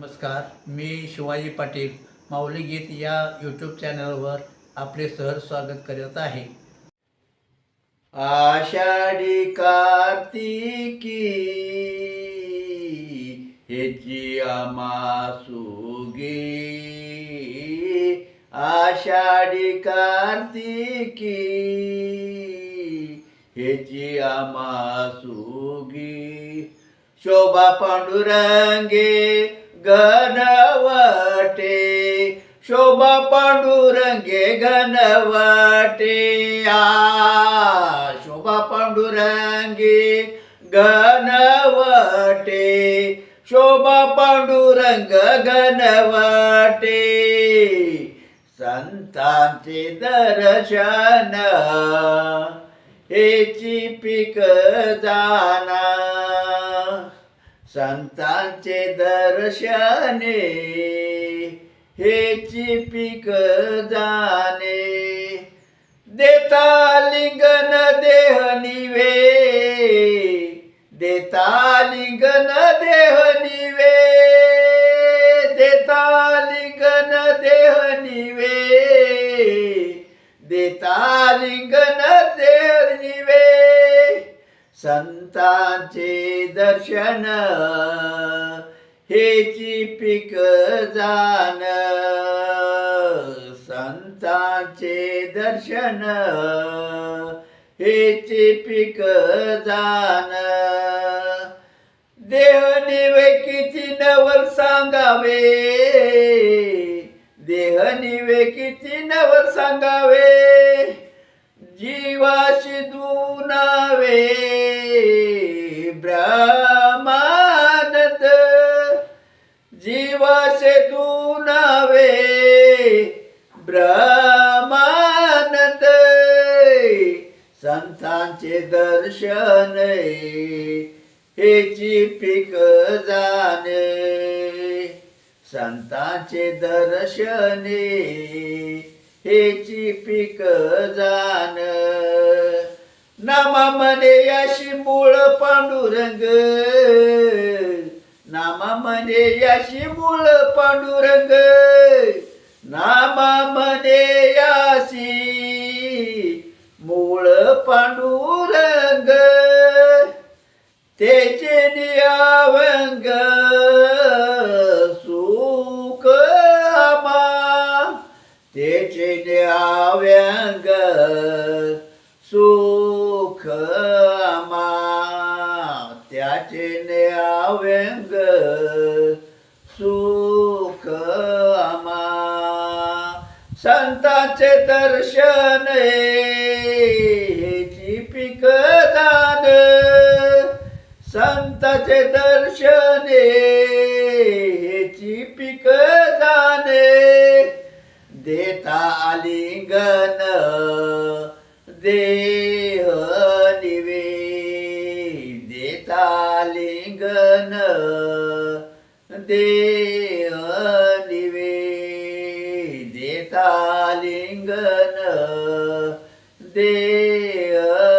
नमस्कार मी शिवाजी पाटील माऊली गीत या यूट्यूब चॅनलवर आपले सहर स्वागत करत आहे. आषाढी कार्तिकी हेची आमासुगी आषाढी कार्तिकी हेची आमासुगी शोभा पांडुरंगे घनवटे शोभा पांडुरंगे घनवटे आ शोभा पांडुरंगे घनवटे शोभा पांडुरंग घनवटे संतांचे दर्शन हेची पिक जाना संतांचे दर्शने हेची पीक जाणे. देता लिंगन देह निवे देता लिंगन देह निवे. देता लिंगन देह निवे देता लिंगन देह निवे. संतांचे दर्शन हेची पिक जाण. संतांचे दर्शन हेची पिक जाण. देह निवे किती नवर सांगावे. देह निवे किती नवर सांगावे. जीवाशी दुनावे ब्रह्मानंद संतांचे दर्शन हेची पीक जाणे. संतांचे दर्शन हेची पीक जाण. नामा मने याशी मूळ पांडुरंग. नामा मने याशी मूळ पांडुरंग. पांडुरंग त्याचे नियावंग सुख आमा त्याचे नियाव्यंग सुख त्याचे नियाव्यंग सुख आमा संतांचे दर्शन दर्शने हेची पीक जाणे. देता आलिंगन देह निवे. देता आलिंगन देह निवे. देता आलिंगन देह